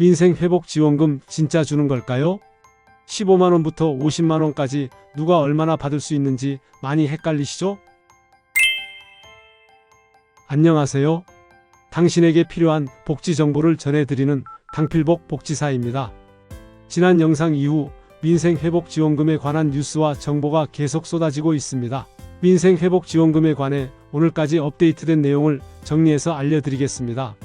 민생회복지원금 진짜 주는 걸까요? 15만원부터 50만원까지 누가 얼마나 받을 수 있는지 많이 헷갈리시죠? 안녕하세요. 당신에게 필요한 복지 정보를 전해드리는 당필복 복지사입니다. 지난 영상 이후 민생회복지원금에 관한 뉴스와 정보가 계속 쏟아지고 있습니다. 민생회복지원금에 관해 오늘까지 업데이트된 내용을 정리해서 알려드리겠습니다.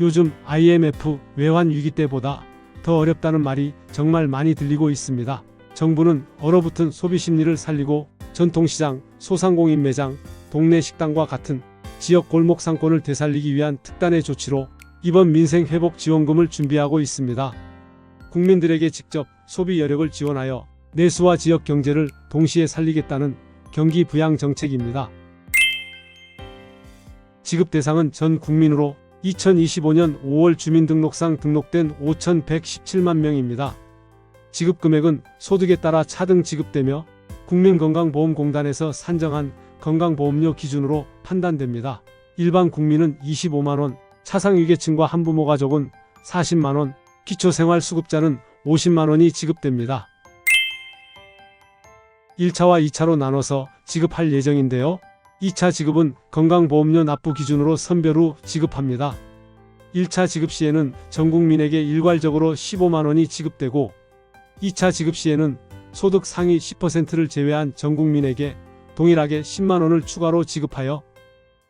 요즘 IMF 외환 위기 때보다 더 어렵다는 말이 정말 많이 들리고 있습니다. 정부는 얼어붙은 소비 심리를 살리고 전통시장, 소상공인 매장, 동네 식당과 같은 지역 골목 상권을 되살리기 위한 특단의 조치로 이번 민생 회복 지원금을 준비하고 있습니다. 국민들에게 직접 소비 여력을 지원하여 내수와 지역 경제를 동시에 살리겠다는 경기 부양 정책입니다. 지급 대상은 전 국민으로 2025년 5월 주민등록상 등록된 5,117만 명입니다. 지급 금액은 소득에 따라 차등 지급되며 국민건강보험공단에서 산정한 건강보험료 기준으로 판단됩니다. 일반 국민은 25만원, 차상위계층과 한부모 가족은 40만원, 기초생활수급자는 50만원이 지급됩니다. 1차와 2차로 나눠서 지급할 예정인데요. 2차 지급은 건강보험료 납부 기준으로 선별 후 지급합니다. 1차 지급 시에는 전 국민에게 일괄적으로 15만원이 지급되고 2차 지급 시에는 소득 상위 10%를 제외한 전 국민에게 동일하게 10만원을 추가로 지급하여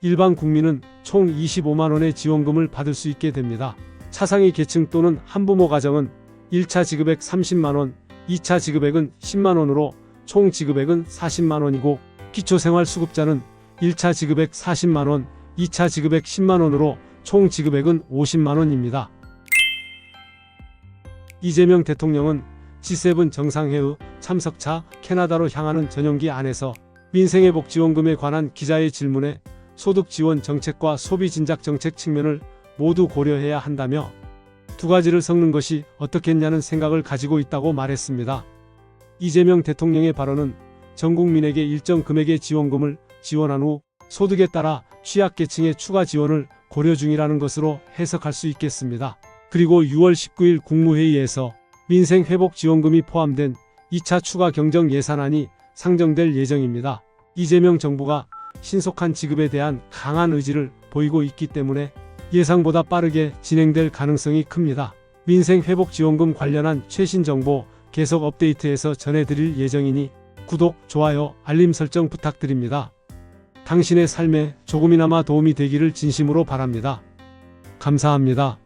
일반 국민은 총 25만원의 지원금을 받을 수 있게 됩니다. 차상위 계층 또는 한부모 가정은 1차 지급액 30만원, 2차 지급액은 10만원으로 총 지급액은 40만원이고 기초생활수급자는 1차 지급액 40만원, 2차 지급액 10만원으로 총 지급액은 50만원입니다. 이재명 대통령은 G7 정상회의 참석차 캐나다로 향하는 전용기 안에서 민생의 복지원금에 관한 기자의 질문에 소득 지원 정책과 소비 진작 정책 측면을 모두 고려해야 한다며 두 가지를 섞는 것이 어떻겠냐는 생각을 가지고 있다고 말했습니다. 이재명 대통령의 발언은 전 국민에게 일정 금액의 지원금을 지원한 후 소득에 따라 취약계층의 추가 지원을 고려 중이라는 것으로 해석할 수 있겠습니다. 그리고 6월 19일 국무회의에서 민생회복지원금이 포함된 2차 추가 경정 예산안이 상정될 예정입니다. 이재명 정부가 신속한 지급에 대한 강한 의지를 보이고 있기 때문에 예상보다 빠르게 진행될 가능성이 큽니다. 민생회복지원금 관련한 최신 정보 계속 업데이트해서 전해드릴 예정이니 구독, 좋아요, 알림 설정 부탁드립니다. 당신의 삶에 조금이나마 도움이 되기를 진심으로 바랍니다. 감사합니다.